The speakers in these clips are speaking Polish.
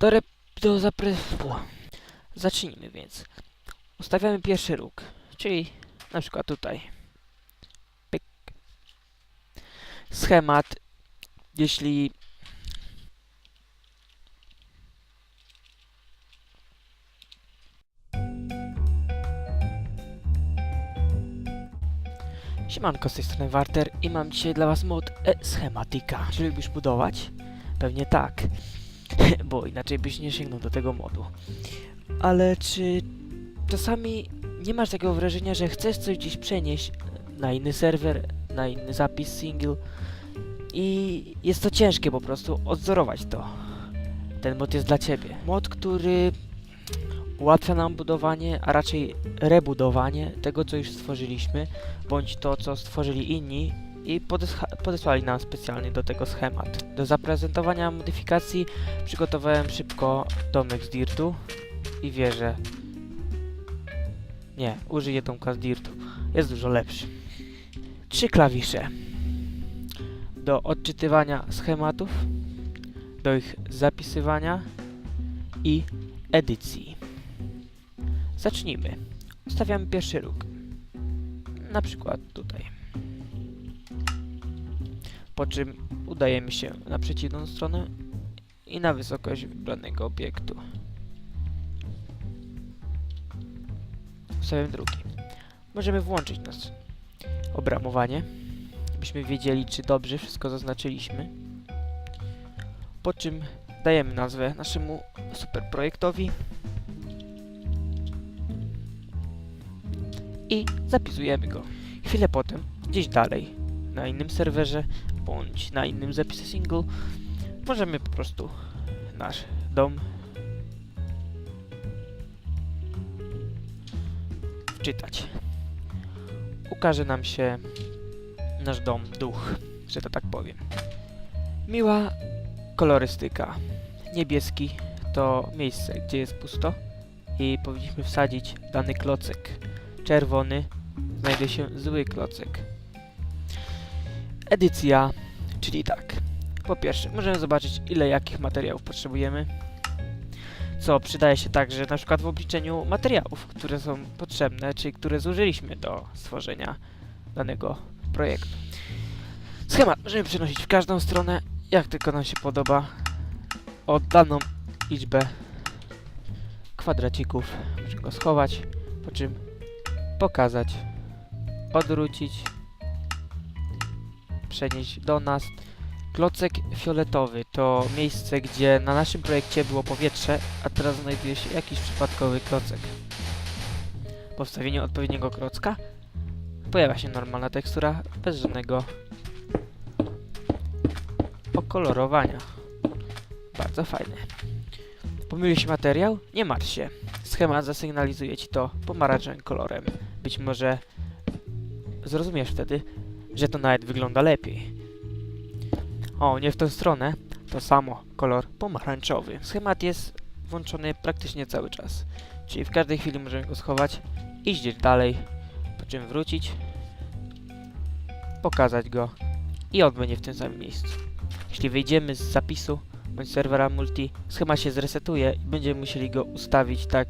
Do rep... do zapre... o. Zacznijmy więc. Ustawiamy pierwszy róg, czyli na przykład tutaj. Pyk. Schemat, jeśli Siemanko, z tej strony Warter i mam dzisiaj dla was mod e-schematika. Czy lubisz budować? Pewnie tak, bo inaczej byś nie sięgnął do tego modu. Ale czy czasami nie masz takiego wrażenia, że chcesz coś gdzieś przenieść na inny serwer, na inny zapis single i jest to ciężkie po prostu odzorować to. Ten mod jest dla ciebie. Mod, który ułatwia nam budowanie, a raczej rebudowanie tego, co już stworzyliśmy, bądź to, co stworzyli inni i podesłali nam specjalnie do tego schemat. Do zaprezentowania modyfikacji przygotowałem szybko domek z Dirtu i wierzę. Nie, użyję domka z Dirtu. Jest dużo lepszy. Trzy klawisze. Do odczytywania schematów, do ich zapisywania i edycji. Zacznijmy. Ustawiamy pierwszy róg. Na przykład tutaj. Po czym udajemy się na przeciwną stronę i na wysokość wybranego obiektu. Ustawiam drugi. Możemy włączyć nas obramowanie, byśmy wiedzieli, czy dobrze wszystko zaznaczyliśmy. Po czym dajemy nazwę naszemu super projektowi i zapisujemy go. Chwilę potem, gdzieś dalej, na innym serwerze bądź na innym zapisie single, możemy po prostu nasz dom wczytać. Ukaże nam się nasz dom duch, że to tak powiem. Miła kolorystyka. Niebieski to miejsce, gdzie jest pusto i powinniśmy wsadzić dany klocek czerwony znajduje się zły klocek. Edycja, czyli tak. Po pierwsze, możemy zobaczyć ile jakich materiałów potrzebujemy. Co przydaje się także na przykład w obliczeniu materiałów, które są potrzebne, czyli które zużyliśmy do stworzenia danego projektu. Schemat możemy przenosić w każdą stronę, jak tylko nam się podoba, o daną liczbę kwadracików. Możemy go schować, po czym pokazać, odwrócić, przenieść do nas. Klocek fioletowy to miejsce, gdzie na naszym projekcie było powietrze, a teraz znajduje się jakiś przypadkowy klocek. Po wstawieniu odpowiedniego klocka pojawia się normalna tekstura bez żadnego okolorowania. Bardzo fajne. Pomyliłeś materiał? Nie martw się. Schemat zasygnalizuje ci to pomarańczowym kolorem. Być może zrozumiesz wtedy, że to nawet wygląda lepiej. O, nie w tę stronę. To samo, kolor pomarańczowy. Schemat jest włączony praktycznie cały czas. Czyli w każdej chwili możemy go schować, iść dalej, po czym wrócić, pokazać go i on będzie w tym samym miejscu. Jeśli wyjdziemy z zapisu bądź serwera multi, schemat się zresetuje i będziemy musieli go ustawić tak,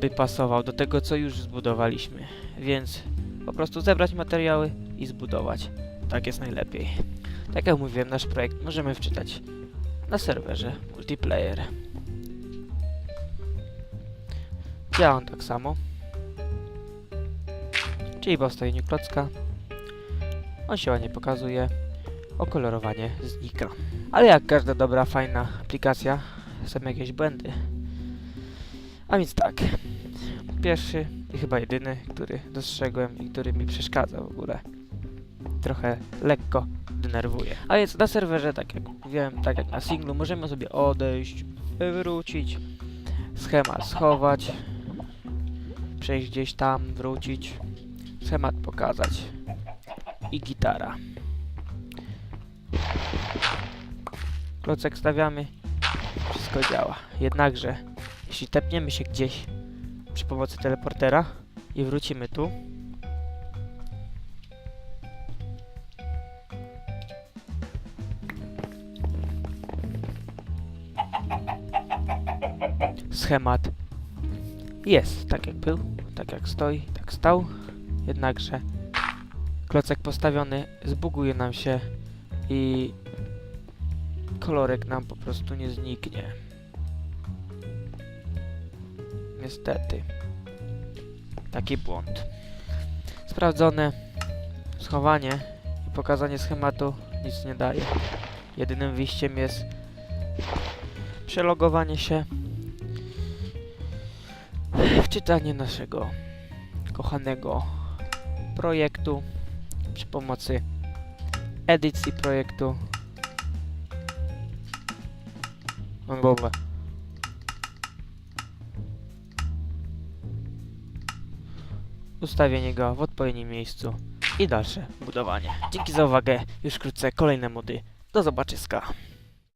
by pasował do tego, co już zbudowaliśmy. Więc po prostu zebrać materiały i zbudować. Tak jest najlepiej. Tak jak mówiłem, nasz projekt możemy wczytać na serwerze multiplayer. Działa on tak samo. Czyli po wstawieniu klocka on się ładnie pokazuje, okolorowanie znika. Ale jak każda dobra, fajna aplikacja, są jakieś błędy. A więc tak, pierwszy i chyba jedyny, który dostrzegłem i który mi przeszkadza w ogóle. Trochę lekko denerwuje. A więc na serwerze, tak jak mówiłem, tak jak na singlu, możemy sobie odejść, wrócić, schemat schować, przejść gdzieś tam, wrócić, schemat pokazać i gitara. Klocek stawiamy, wszystko działa. Jednakże, jeśli tepniemy się gdzieś przy pomocy teleportera i wrócimy tu, schemat jest tak jak był, tak jak stoi, tak stał. Jednakże klocek postawiony zbuguje nam się i kolorek nam po prostu nie zniknie. Niestety. Taki błąd. Sprawdzone schowanie i pokazanie schematu nic nie daje. Jedynym wyjściem jest przelogowanie się wczytanie naszego kochanego projektu przy pomocy edycji projektu. Mam głowę. Ustawienie go w odpowiednim miejscu i dalsze budowanie. Dzięki za uwagę. Już wkrótce kolejne mody. Do zobaczyska.